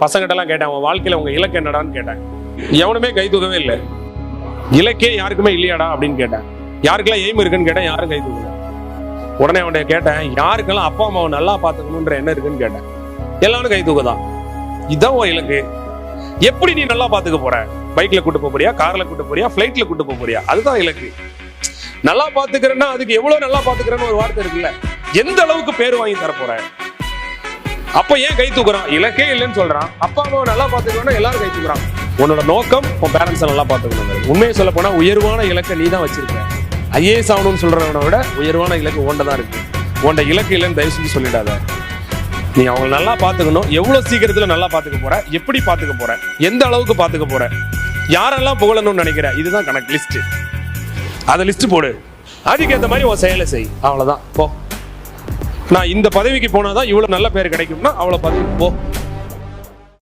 பசங்கிட்டலாம் கேட்டேன் அவன் வாழ்க்கையில உங்க இலக்கு என்னடான்னு கேட்டேன் எவனுமே கை தூக்கவே இல்லை. இலக்கே யாருக்குமே இல்லையாடா? அப்படின்னு கேட்டேன் யாருக்கெல்லாம் எய்ம் இருக்குன்னு கேட்டேன் யாரும் கை தூக்கல. உடனே அவன்கிட்ட கேட்டேன் யாருக்கெல்லாம் அப்பா அம்மாவை நல்லா பார்த்துக்கணுன்ற என்ன இருக்குன்னு கேட்டேன். எல்லாரும் கை தூக்குதான் இதான் உன் இலக்கு. எப்படி நீ நல்லா பார்த்துக்க போற? பைக்ல கூட்டு போக போறியா? கார்ல கூட்டு போறியா? ஃபிளைட்ல கூட்டு போக போறியா? அதுதான் இலக்கு. நல்லா பாத்துக்கிறேன்னா அதுக்கு எவ்வளவு நல்லா பாத்துக்கிறேன்னு ஒரு வார்த்தை இருக்குல்ல. எந்த அளவுக்கு பேர் வாங்கி தர போற? அப்ப ஏன் கை தூக்குறான்? இலக்கே இல்லைன்னு சொல்றான். அப்பா அம்மாவை நல்லா பாத்துக்கணும்னா எல்லாரும் கை தூக்குறான். உன்னோட நோக்கம் உன் பேரண்ட்ஸை நல்லா பாத்துக்கணும் உண்மையை சொல்ல போனா உயர்வான இலக்கை நீ தான் வச்சிருக்க. ஐஏஎஸ் ஆகணும்னு சொல்றவனை விட உயர்வான இலக்கு உன்ட தான் இருக்கு. உன்ட இலக்கு இல்லைன்னு தயவு செஞ்சு சொல்லிடாத. நீ அவங்க நல்லா பாத்துக்கணும் எவ்வளவு சீக்கிரத்துல நல்லா பாத்துக்க போற? எப்படி பாத்துக்க போற? எந்த அளவுக்கு பாத்துக்க போற? யாரெல்லாம் புகழணும்னு நினைக்கிற? இதுதான் கணக்கு லிஸ்ட் அதை லிஸ்ட் போடு. அதுக்கேற்ற மாதிரி உன் செயலை செய். அவ்வளவுதான். போ. நான் இந்த பதவிக்கு போனாதான் இவ்வளவு நல்ல பேர் கிடைக்கும்னா அவ்வளவு பதவி போ.